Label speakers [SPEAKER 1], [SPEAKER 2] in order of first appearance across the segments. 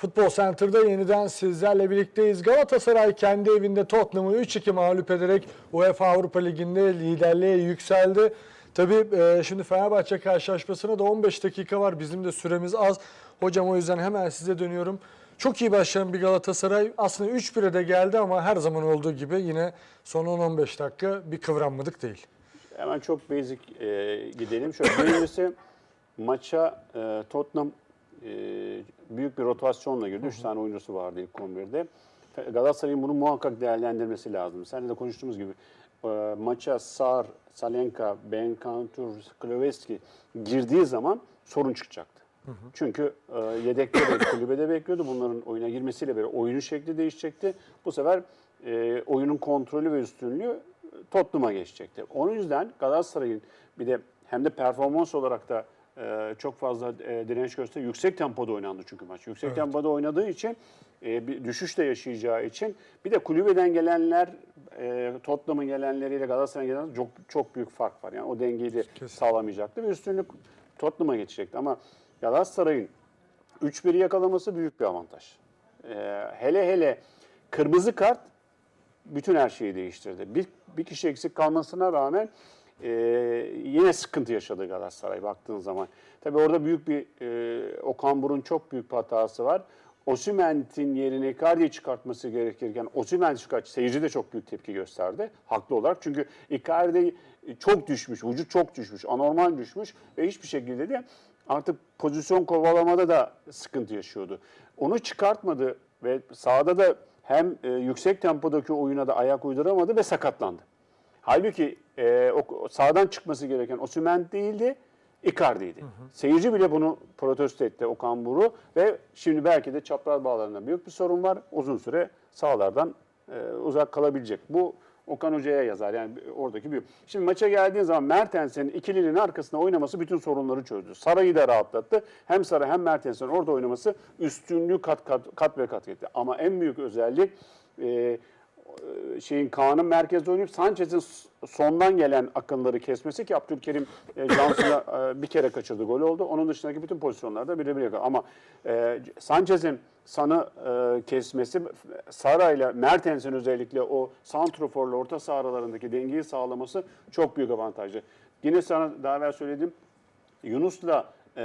[SPEAKER 1] Futbol Center'da yeniden sizlerle birlikteyiz. Galatasaray kendi evinde Tottenham'ı 3-2 mağlup ederek UEFA Avrupa Ligi'nde liderliğe yükseldi. Tabii e, şimdi Fenerbahçe karşılaşmasına da 15 dakika var. Bizim de süremiz az. Hocam o yüzden hemen size dönüyorum. Çok iyi başlayan bir Galatasaray aslında 3-1'e de geldi ama her zaman olduğu gibi yine son 10-15 dakika bir kıvranmadık değil.
[SPEAKER 2] Hemen çok basic e, gidelim. Şöyle birincisi maça e, Tottenham büyük bir rotasyonla girdi. Üç tane oyuncusu vardı ilk 11'de. Galatasaray'ın bunu muhakkak değerlendirmesi lazım. Seninle de konuştuğumuz gibi e, maça Sar, Salenka, Benkantur, Kloveski girdiği zaman sorun çıkacaktı. Çünkü e, yedekte de kulübede bekliyordu. Bunların oyuna girmesiyle beraber oyunun şekli değişecekti. Bu sefer e, oyunun kontrolü ve üstünlüğü Tottenham'a geçecekti. Onun yüzden Galatasaray'ın bir de hem de performans olarak da e, çok fazla e, direnç gösterdi. Yüksek tempoda oynandı çünkü maç. Yüksek tempoda oynadığı için e, bir düşüş de yaşayacağı için bir de kulübeden gelenler e, Tottenham'ın gelenleriyle Galatasaray'ın gelenler çok çok büyük fark var. Yani o dengeyi de
[SPEAKER 1] Kesin.
[SPEAKER 2] sağlamayacaktı ve üstünlük Tottenham'a geçecekti. Ama Galatasaray'ın 3-1'i yakalaması büyük bir avantaj. E, hele hele kırmızı kart bütün her şeyi değiştirdi. Bir, bir kişi eksik kalmasına rağmen e, yine sıkıntı yaşadı Galatasaray baktığın zaman. Tabii orada büyük bir e, Okan Buruk'un çok büyük bir hatası var. Osimhen'in yerine Icardi'yi çıkartması gerekirken Osimhen çıkart, seyirci de çok büyük tepki gösterdi. Haklı olarak. Çünkü Icardi çok düşmüş, vücut çok düşmüş, anormal düşmüş ve hiçbir şekilde de artık pozisyon kovalamada da sıkıntı yaşıyordu. Onu çıkartmadı ve sahada da hem e, yüksek tempodaki oyuna da ayak uyduramadı ve sakatlandı. Halbuki e, o, sağdan çıkması gereken Osimhen değildi, Icardi'ydi. Seyirci bile bunu protesto etti Okan Buruk ve şimdi belki de çapraz bağlarında büyük bir sorun var. Uzun süre sahalardan e, uzak kalabilecek. Bu Okan Hoca'ya yazar yani oradaki büyük. Şimdi maça geldiğin zaman Mertens'in ikilinin arkasında oynaması bütün sorunları çözdü. Saray'ı da rahatlattı. Hem Saray hem Mertens'in orada oynaması üstünlüğü kat kat, kat ve kat etti. Ama en büyük özellik e, şeyin Kaan'ın merkezde oynayıp Sanchez'in sondan gelen akınları kesmesi ki Abdülkerim e, Johnson'a e, bir kere kaçırdı gol oldu. Onun dışındaki bütün pozisyonlarda birebir yakaladı. Ama e, Sanchez'in San'ı e, kesmesi Sara ile Mertens'in özellikle o santroforla orta saha aralarındaki dengeyi sağlaması çok büyük avantajlı. Yine sana daha evvel söyledim. Yunus'la e,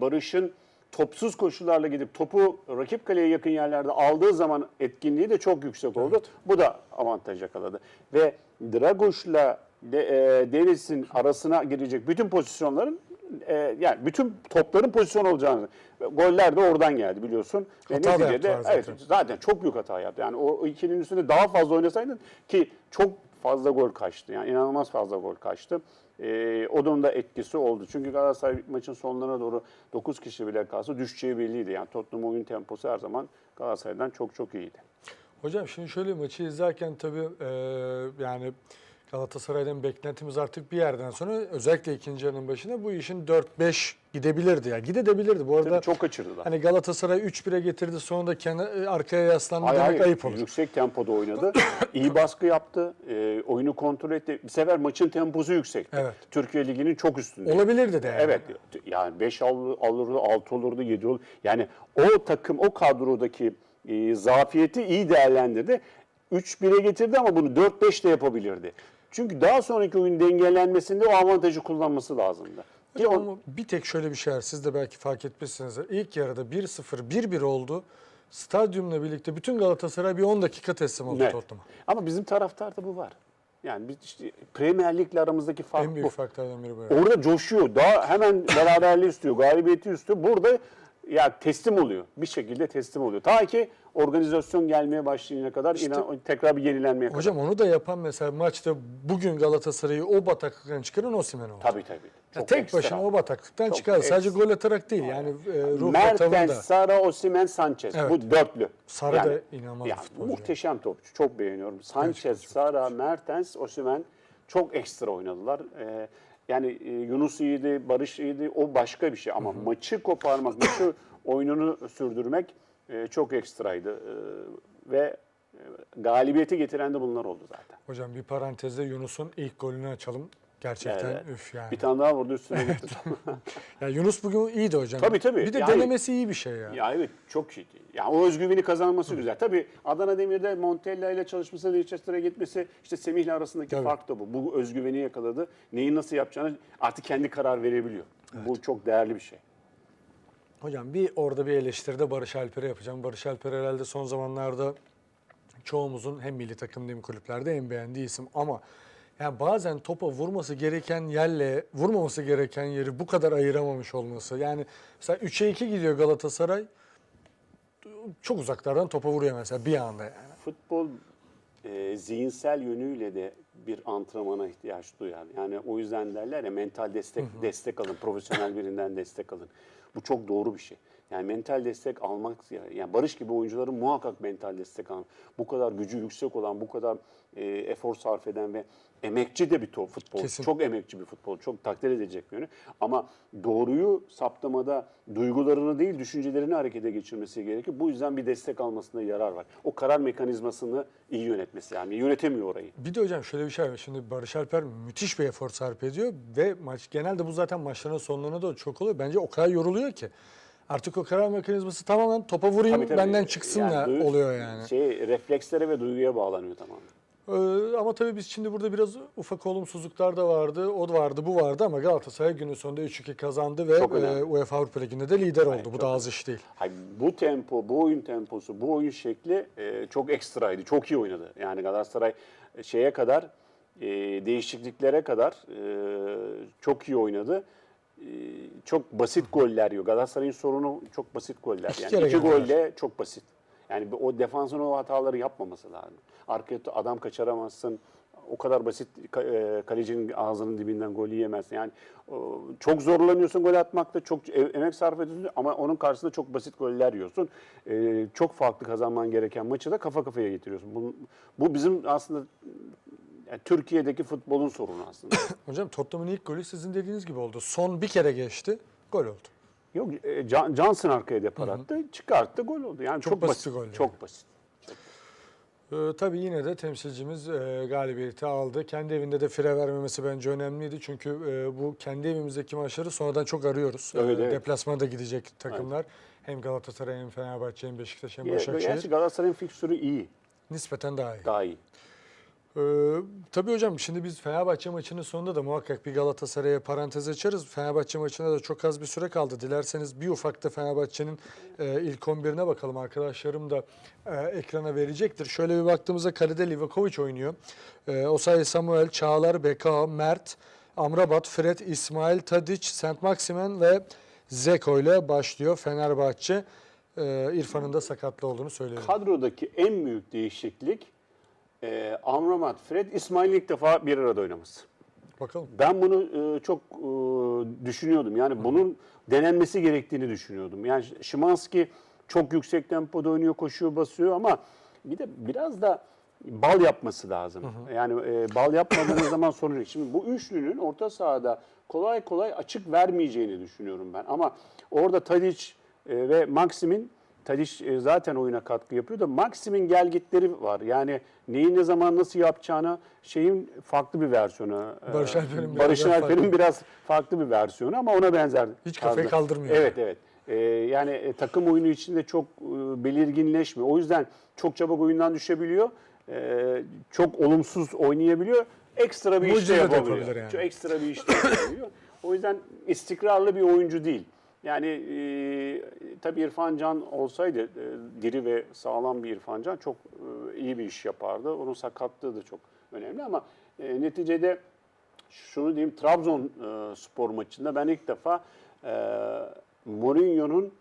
[SPEAKER 2] Barış'ın topsuz koşularla gidip topu rakip kaleye yakın yerlerde aldığı zaman etkinliği de çok yüksek oldu. Bu da avantaj yakaladı. Ve Dragoş'la de, e, Deniz'in arasına girecek bütün pozisyonların e, yani bütün topların pozisyon olacağını goller de oradan geldi biliyorsun. Ve
[SPEAKER 1] Hata da
[SPEAKER 2] neticede
[SPEAKER 1] yaptılar
[SPEAKER 2] evet,
[SPEAKER 1] zaten.
[SPEAKER 2] zaten çok büyük hata yaptı. Yani o, ikilinin üstünde daha fazla oynasaydın ki çok fazla gol kaçtı. Yani inanılmaz fazla gol kaçtı. Ee, onun da etkisi oldu. Çünkü Galatasaray maçın sonlarına doğru 9 kişi bile kalsa düşeceği belliydi. Yani Tottenham oyun temposu her zaman Galatasaray'dan çok çok iyiydi.
[SPEAKER 1] Hocam şimdi şöyle maçı izlerken tabii e, yani Galatasaray'dan beklentimiz artık bir yerden sonra özellikle ikinci yarının başına bu işin 4-5 gidebilirdi ya. Gidebilirdi. Bu arada
[SPEAKER 2] Tabii çok kaçırdılar.
[SPEAKER 1] hani Galatasaray 3-1'e getirdi sonra da kenar, arkaya yaslandı
[SPEAKER 2] Hayır,
[SPEAKER 1] demek
[SPEAKER 2] hayır.
[SPEAKER 1] ayıp olur.
[SPEAKER 2] Yüksek tempoda oynadı. iyi baskı yaptı. e, oyunu kontrol etti. Bir sefer maçın temposu yüksekti.
[SPEAKER 1] Evet.
[SPEAKER 2] Türkiye Ligi'nin çok üstünde.
[SPEAKER 1] Olabilirdi de yani.
[SPEAKER 2] Evet yani 5 alırdı, 6 olurdu, 7 olurdu. Yani o takım, o kadrodaki e, zafiyeti iyi değerlendirdi. 3-1'e getirdi ama bunu 4-5 de yapabilirdi. Çünkü daha sonraki oyun dengelenmesinde o avantajı kullanması lazımdı. Ki
[SPEAKER 1] ama bir tek şöyle bir şey var. Siz de belki fark etmişsinizdir. İlk yarıda 1-0, 1-1 oldu. Stadyumla birlikte bütün Galatasaray bir 10 dakika teslim oldu
[SPEAKER 2] Evet.
[SPEAKER 1] Tottenham'a.
[SPEAKER 2] Ama bizim taraftarda bu var. Yani biz işte Premier Lig'le aramızdaki fark
[SPEAKER 1] En büyük
[SPEAKER 2] bu.
[SPEAKER 1] farklardan biri bu.
[SPEAKER 2] Orada coşuyor. Daha hemen beraberliği istiyor, galibiyeti istiyor. Burada ya teslim oluyor. Bir şekilde teslim oluyor. Ta ki organizasyon gelmeye başlayana kadar inan, tekrar bir yenilenmeye kadar.
[SPEAKER 1] Hocam onu da yapan mesela maçta bugün Galatasaray'ı o bataklıktan çıkaran Osimhen oldu.
[SPEAKER 2] Tabii tabii.
[SPEAKER 1] Ya
[SPEAKER 2] Çok
[SPEAKER 1] tek
[SPEAKER 2] ekstra.
[SPEAKER 1] başına o bataklıktan
[SPEAKER 2] Çok
[SPEAKER 1] çıkar. Sadece
[SPEAKER 2] ekstra.
[SPEAKER 1] gol atarak değil yani e,
[SPEAKER 2] Mertens. Sara, Osimhen, Sanchez.
[SPEAKER 1] Evet.
[SPEAKER 2] Bu dörtlü.
[SPEAKER 1] Sara da inanılmaz bir futbolcu
[SPEAKER 2] Muhteşem topçu. Çok beğeniyorum. Sanchez, Sara, Mertens, Osimhen çok ekstra oynadılar. Ee, yani e, Yunus iyiydi, Barış iyiydi. O başka bir şey. Ama maçı koparmak, maçı oyununu sürdürmek e, çok ekstraydı. Ee, ve e, galibiyeti getiren de bunlar oldu zaten.
[SPEAKER 1] Hocam bir parantezde Yunus'un ilk golünü açalım. Gerçekten
[SPEAKER 2] Evet.
[SPEAKER 1] üf yani.
[SPEAKER 2] Bir tane daha vurdu üstüne gitti.
[SPEAKER 1] Ya Yunus bugün iyiydi hocam.
[SPEAKER 2] Tabii, tabii.
[SPEAKER 1] Bir de
[SPEAKER 2] Yani-
[SPEAKER 1] denemesi iyi bir şey ya.
[SPEAKER 2] Ya evet çok iyi. Ya o özgüveni kazanması güzel. Tabii Adana Demir'de Montella ile çalışması, Leicester'a gitmesi, işte Semih'le arasındaki
[SPEAKER 1] Tabii.
[SPEAKER 2] fark da bu. Bu özgüveni yakaladı. Neyi nasıl yapacağını artık kendi karar verebiliyor. Bu çok değerli bir şey.
[SPEAKER 1] Hocam bir orada bir eleştiri de Barış Alper'e yapacağım. Barış Alper herhalde son zamanlarda çoğumuzun hem milli takım hem kulüplerde en beğendiği isim ama yani bazen topa vurması gereken yerle vurmaması gereken yeri bu kadar ayıramamış olması. Yani mesela 3'e 2 gidiyor Galatasaray. Çok uzaklardan topa vuruyor mesela bir anda yani.
[SPEAKER 2] Futbol e, zihinsel yönüyle de bir antrenmana ihtiyaç duyar. Yani o yüzden derler ya mental destek destek alın, profesyonel birinden destek alın. Bu çok doğru bir şey. Yani mental destek almak yani Barış gibi oyuncuların muhakkak mental destek alın. Bu kadar gücü yüksek olan, bu kadar e, efor sarf eden ve emekçi de bir to- futbol.
[SPEAKER 1] Kesin.
[SPEAKER 2] Çok emekçi bir futbol. Çok takdir edecek bir yönü. Ama doğruyu saptamada duygularını değil düşüncelerini harekete geçirmesi gerekir. Bu yüzden bir destek almasında yarar var. O karar mekanizmasını iyi yönetmesi yani yönetemiyor orayı.
[SPEAKER 1] Bir de hocam şöyle bir şey var. Şimdi Barış Alper müthiş bir efor sarf ediyor ve maç genelde bu zaten maçların sonlarına da çok oluyor. Bence o kadar yoruluyor ki. Artık o karar mekanizması tamamen topa vurayım
[SPEAKER 2] Tabii, tabii.
[SPEAKER 1] benden çıksın
[SPEAKER 2] Yani
[SPEAKER 1] ya
[SPEAKER 2] duyu-
[SPEAKER 1] oluyor yani.
[SPEAKER 2] Şey reflekslere ve duyguya bağlanıyor tamamen.
[SPEAKER 1] Ee, ama tabii biz şimdi burada biraz ufak olumsuzluklar da vardı. O da vardı, bu vardı ama Galatasaray günün sonunda 3-2 kazandı ve e, UEFA Avrupa Ligi'nde de lider oldu. bu da az iş değil.
[SPEAKER 2] Hayır, bu tempo, bu oyun temposu, bu oyun şekli e, çok ekstraydı. Çok iyi oynadı. Yani Galatasaray e, şeye kadar, e, değişikliklere kadar e, çok iyi oynadı. E, çok basit goller yiyor. Galatasaray'ın sorunu çok basit goller.
[SPEAKER 1] İki
[SPEAKER 2] Yani iki golle çok basit. Yani o defansın o hataları yapmaması lazım. Arkaya adam kaçıramazsın. O kadar basit e, kalecinin ağzının dibinden gol yiyemezsin. Yani çok zorlanıyorsun gol atmakta, çok e- emek sarf ediyorsun ama onun karşısında çok basit goller yiyorsun. E, çok farklı kazanman gereken maçı da kafa kafaya getiriyorsun. Bu, bu bizim aslında yani Türkiye'deki futbolun sorunu aslında.
[SPEAKER 1] Hocam Tottenham'ın ilk golü sizin dediğiniz gibi oldu. Son bir kere geçti, gol oldu.
[SPEAKER 2] Yok e, Can- Johnson arkaya depar attı, çıkarttı, gol oldu. Yani
[SPEAKER 1] Çok
[SPEAKER 2] çok,
[SPEAKER 1] basit
[SPEAKER 2] basit.
[SPEAKER 1] gol yani.
[SPEAKER 2] Çok basit.
[SPEAKER 1] Ee, tabii yine de temsilcimiz e, galibiyeti aldı. Kendi evinde de fire vermemesi bence önemliydi. Çünkü e, bu kendi evimizdeki maçları sonradan çok arıyoruz.
[SPEAKER 2] Evet,
[SPEAKER 1] Ee,
[SPEAKER 2] evet.
[SPEAKER 1] Deplasmana da gidecek takımlar. Hem Galatasaray hem Fenerbahçe hem Beşiktaş hem Başakşehir.
[SPEAKER 2] Gerçi Galatasaray'ın fikstürü iyi,
[SPEAKER 1] Nispeten daha iyi.
[SPEAKER 2] daha iyi.
[SPEAKER 1] Ee, tabii hocam şimdi biz Fenerbahçe maçının sonunda da muhakkak bir Galatasaray'a parantez açarız. Fenerbahçe maçına da çok az bir süre kaldı. Dilerseniz bir ufak da Fenerbahçe'nin e, ilk 11'ine bakalım. Arkadaşlarım da e, ekrana verecektir. Şöyle bir baktığımızda kalede Livakovic oynuyor. E, Osayi Samuel, Çağlar, Beka, Mert, Amrabat, Fred, İsmail, Tadic, Saint Maximen ve Zeko ile başlıyor Fenerbahçe. E, İrfan'ın da sakatlı olduğunu söyleyelim.
[SPEAKER 2] Kadrodaki en büyük değişiklik e, Amrabat, Fred, İsmail'in ilk defa bir arada oynaması.
[SPEAKER 1] Bakalım.
[SPEAKER 2] Ben bunu e, çok e, düşünüyordum. Yani bunun denenmesi gerektiğini düşünüyordum. Yani Şimanski çok yüksek tempoda oynuyor, koşuyor, basıyor ama bir de biraz da bal yapması lazım. Yani e, bal yapmadığınız zaman sorun yok. Şimdi bu üçlünün orta sahada kolay kolay açık vermeyeceğini düşünüyorum ben. Ama orada Tadic e, ve Maxim'in Tadic e, zaten oyuna katkı yapıyor da Maxim'in gelgitleri var. Yani neyi ne zaman nasıl yapacağını şeyin farklı bir versiyonu. e,
[SPEAKER 1] Barış Alper'in
[SPEAKER 2] Barış Alper'in biraz farklı bir versiyonu ama ona benzer.
[SPEAKER 1] Hiç kafayı
[SPEAKER 2] tarzda.
[SPEAKER 1] kaldırmıyor.
[SPEAKER 2] Evet evet. E, yani takım oyunu içinde çok belirginleşmiyor. O yüzden çok çabuk oyundan düşebiliyor. Çok olumsuz oynayabiliyor. Ekstra bir
[SPEAKER 1] Mucize
[SPEAKER 2] işte yapabiliyor.
[SPEAKER 1] yani.
[SPEAKER 2] Çok ekstra bir işte yapabiliyor. O yüzden istikrarlı bir oyuncu değil. Yani e, tabii İrfan Can olsaydı e, diri ve sağlam bir İrfan Can çok e, iyi bir iş yapardı. Onun sakatlığı da çok önemli ama e, neticede şunu diyeyim Trabzon e, spor maçında ben ilk defa e, Mourinho'nun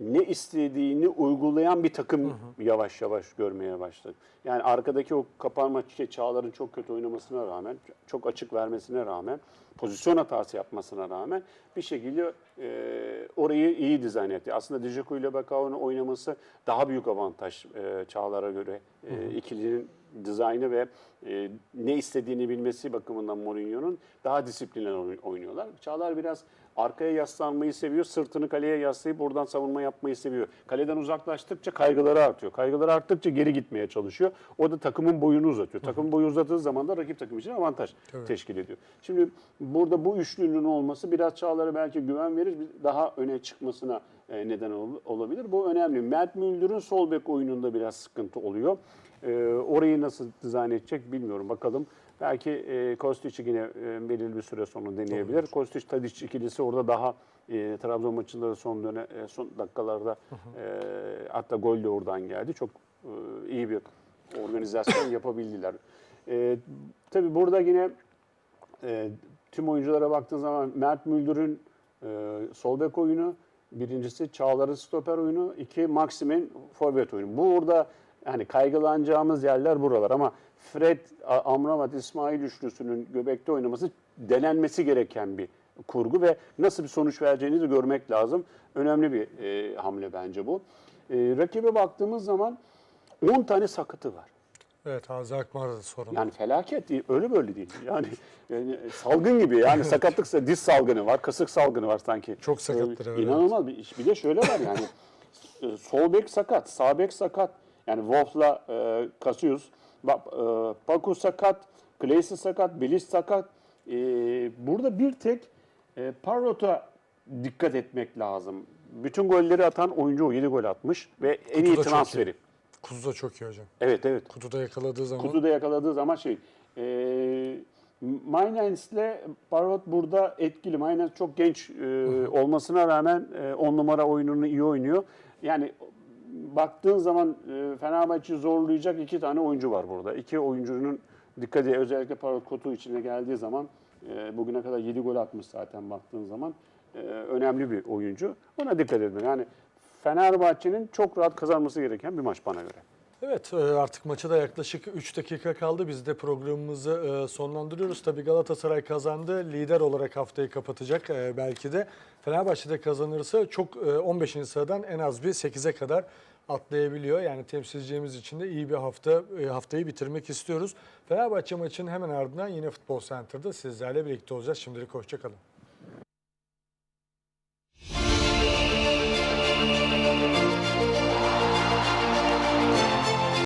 [SPEAKER 2] ne istediğini uygulayan bir takım yavaş yavaş görmeye başladık. Yani arkadaki o kapanma şey, Çağlar'ın çok kötü oynamasına rağmen, çok açık vermesine rağmen, pozisyon hatası yapmasına rağmen bir şekilde e, orayı iyi dizayn etti. Aslında Djeko ile Bakao'nun oynaması daha büyük avantaj e, Çağlar'a göre. E, ikilinin dizaynı ve e, ne istediğini bilmesi bakımından Mourinho'nun daha disiplinli oy- oynuyorlar. Çağlar biraz arkaya yaslanmayı seviyor, sırtını kaleye yaslayıp buradan savunma yapmayı seviyor. Kaleden uzaklaştıkça kaygıları artıyor. Kaygıları arttıkça geri gitmeye çalışıyor. O da takımın boyunu uzatıyor. Takımın boyu uzattığı zaman da rakip takım için avantaj teşkil ediyor. Şimdi burada bu üçlünün olması biraz Çağlar'a belki güven verir, daha öne çıkmasına e, neden ol- olabilir. Bu önemli. Mert Müldür'ün sol bek oyununda biraz sıkıntı oluyor. E, orayı nasıl dizayn edecek bilmiyorum. Bakalım. Belki e, Kostić yine e, belirli bir süre sonra deneyebilir. Kostić Tadic ikilisi orada daha e, Trabzon maçında da son döne e, son dakikalarda e, hatta gol de oradan geldi. Çok e, iyi bir organizasyon yapabildiler. E, tabii burada yine e, tüm oyunculara baktığın zaman Mert Müldür'ün e, sol bek oyunu, birincisi Çağlar'ın stoper oyunu, iki Maxim'in forvet oyunu. Bu orada yani kaygılanacağımız yerler buralar ama Fred, Amrabat, İsmail üçlüsünün göbekte oynaması denenmesi gereken bir kurgu ve nasıl bir sonuç vereceğini de görmek lazım. Önemli bir e, hamle bence bu. E, rakibe baktığımız zaman 10 tane sakatı var.
[SPEAKER 1] Evet Hazi Akmar'da da sorun.
[SPEAKER 2] Yani felaket değil, öyle böyle değil. Yani, yani salgın gibi yani sakatlıksa diz salgını var, kasık salgını var sanki.
[SPEAKER 1] Çok sakattır,
[SPEAKER 2] Ee,
[SPEAKER 1] evet.
[SPEAKER 2] İnanılmaz bir iş. Bir de şöyle var yani e, sol bek sakat, sağ bek sakat. Yani Wolf'la e, Cassius, bak, e, Paku sakat, Kleysi sakat, Bilis sakat. E, burada bir tek e, Parrot'a dikkat etmek lazım. Bütün golleri atan oyuncu o 7 gol atmış ve en iyi transferi.
[SPEAKER 1] Kuzu da çok iyi hocam.
[SPEAKER 2] Evet evet.
[SPEAKER 1] Kutuda yakaladığı zaman
[SPEAKER 2] Kutuda yakaladığı zaman şey. E, Mainz'le Parrot burada etkili. Mainz çok genç e, olmasına rağmen 10 numara oyununu iyi oynuyor. Yani baktığın zaman e, Fenerbahçe'yi zorlayacak iki tane oyuncu var burada. İki oyuncunun dikkat edin. Özellikle Parrot kutu içine geldiği zaman e, bugüne kadar 7 gol atmış zaten baktığın zaman. E, önemli bir oyuncu. Ona dikkat edin. Yani Fenerbahçe'nin çok rahat kazanması gereken bir maç bana göre.
[SPEAKER 1] Evet e, artık maça da yaklaşık 3 dakika kaldı. Biz de programımızı e, sonlandırıyoruz. Tabii Galatasaray kazandı. Lider olarak haftayı kapatacak e, belki de. Fenerbahçe de kazanırsa çok e, 15. sıradan en az bir 8'e kadar atlayabiliyor. Yani temsilcimiz için de iyi bir hafta haftayı bitirmek istiyoruz. Fenerbahçe maçının hemen ardından yine Futbol Center'da sizlerle birlikte olacağız. Şimdilik hoşçakalın.